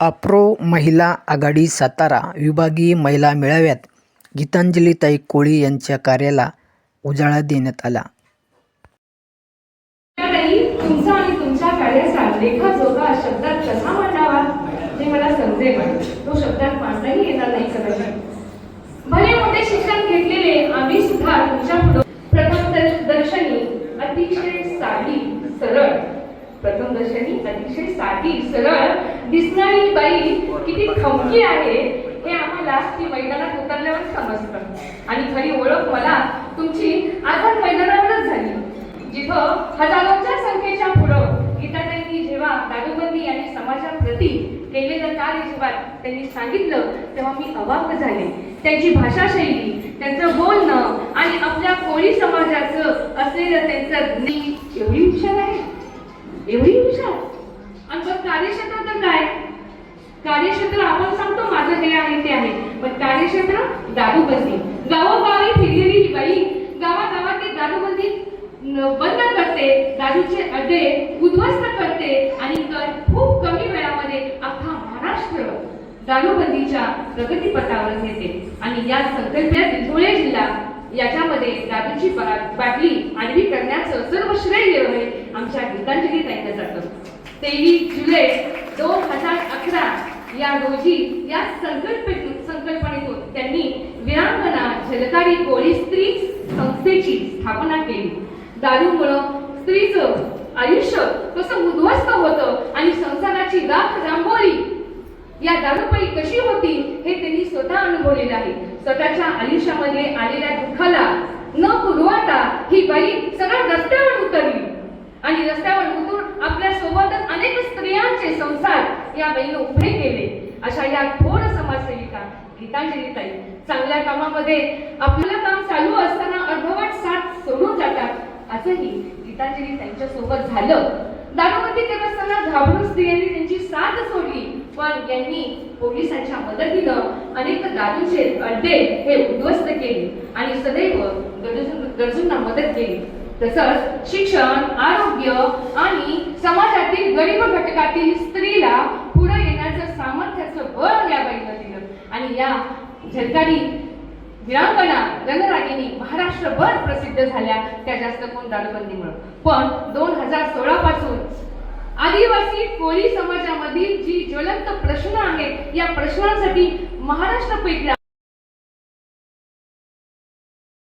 अप्रो महिला आघाडी सातारा विभागीय महिला मेळाव्यात गीतांजलीताई कोळी यांच्या कार्याला उजाळा देण्यात आला. तुमचा आणि तुमच्या कार्याचा लेखाजोखा शब्दात कसा मांडावा हे मला समजेल तो शब्दात मांडताही येणार नाही कदाचित. भले मोठे शिक्षण घेतलेले आम्ही सुद्धा तुमच्या पुढं प्रथम दर- दर्शनी अतिशय साधी सरळ प्रथम दर्शनी अतिशय साधी सरळ दिसणारी बाई किती खमकी आहे हे आम्हाला ती मैदानात उतरल्यावर समजतं. आणि खरी ओळख मला तुमची आझाद मैदानावरच झाली. जिथं हजारोच्या संख्येच्या पुढं गीताताईंनी जेव्हा दारूबंदी आणि समाजाप्रती केलेलं कार्य जेव्हा त्यांनी सांगितलं तेव्हा मी अवाक झाले. त्यांची भाषाशैली त्यांचं बोलणं आणि आपल्या कोळी समाजाचं असलेलं त्यांचं ज्ञान एवढी हुशार आहे एवढी हुशार? आणि पण कार्यक्षेत्र तर काय? कार्यक्षेत्र आपण सांगतो माझं हे आहे ते आहे. पण कार्यक्षेत्र दारूबंदी. गावोगावी फिरलेली ही बाई गावागावात दारूबंदी बंद करते दारूचे अड्डे उद्ध्वस्त करते आणि कर खूप कमी वेळामध्ये अख्खा महाराष्ट्र दारूबंदीच्या प्रगतीपथावर नेते. आणि या संकल्पनेत धुळे जिल्हा याच्यामध्ये दारूची बाटली आडवी करण्याचं सर्व श्रेय आहे आमच्या तेवीस जुलै दोन हजार अकरा या रोजी या संकल्प संकल्पनेतून त्यांनी वीरांगना झलकारी कोळी स्त्री संस्थेची स्थापना केली. दारूमुळं स्त्रीचं आयुष्य कसं उद्ध्वस्त होतं आणि संसाराची राख रांबोळी या दारूपायी कशी होती हे त्यांनी स्वतः अनुभवलेलं आहे. स्वतःच्या आयुष्यामध्ये आलेल्या दुःखाला न पुरवाता ही बाई सरळ रस्त्यावर उतरली आणि रस्त्यावर उतरून आपल्या सोबतच अनेक स्त्रियांचे संसार या गेले अशा या थोर समाजसेविका गीतांजली ताई चांगल्या कामामध्ये आपलं काम चालू असताना अर्धवट साथ सोडून जातात. असंही गीतांजली त्यांच्यासोबत झालं. दारूबंदी करत असताना घाबरून स्त्रियांनी त्यांची साथ सोडली पण यांनी पोलिसांच्या मदतीनं अनेक दारूचे अड्डे हे उद्ध्वस्त केले आणि सदैव गरजू गरजूंना मदत केली. तसंच शिक्षण आरोग्य आणि समाजातील गरीब घटकातील स्त्रीला आणि या झलकारी विरांगणा रणरागिनी महाराष्ट्रभर प्रसिद्ध झाल्या. त्या जास्त कोण दारूबंदीमुळे पण दोन हजार सोळा पासून आदिवासी कोळी समाजामधील जी ज्वलंत प्रश्न आहेत या प्रश्नांसाठी महाराष्ट्र पैकी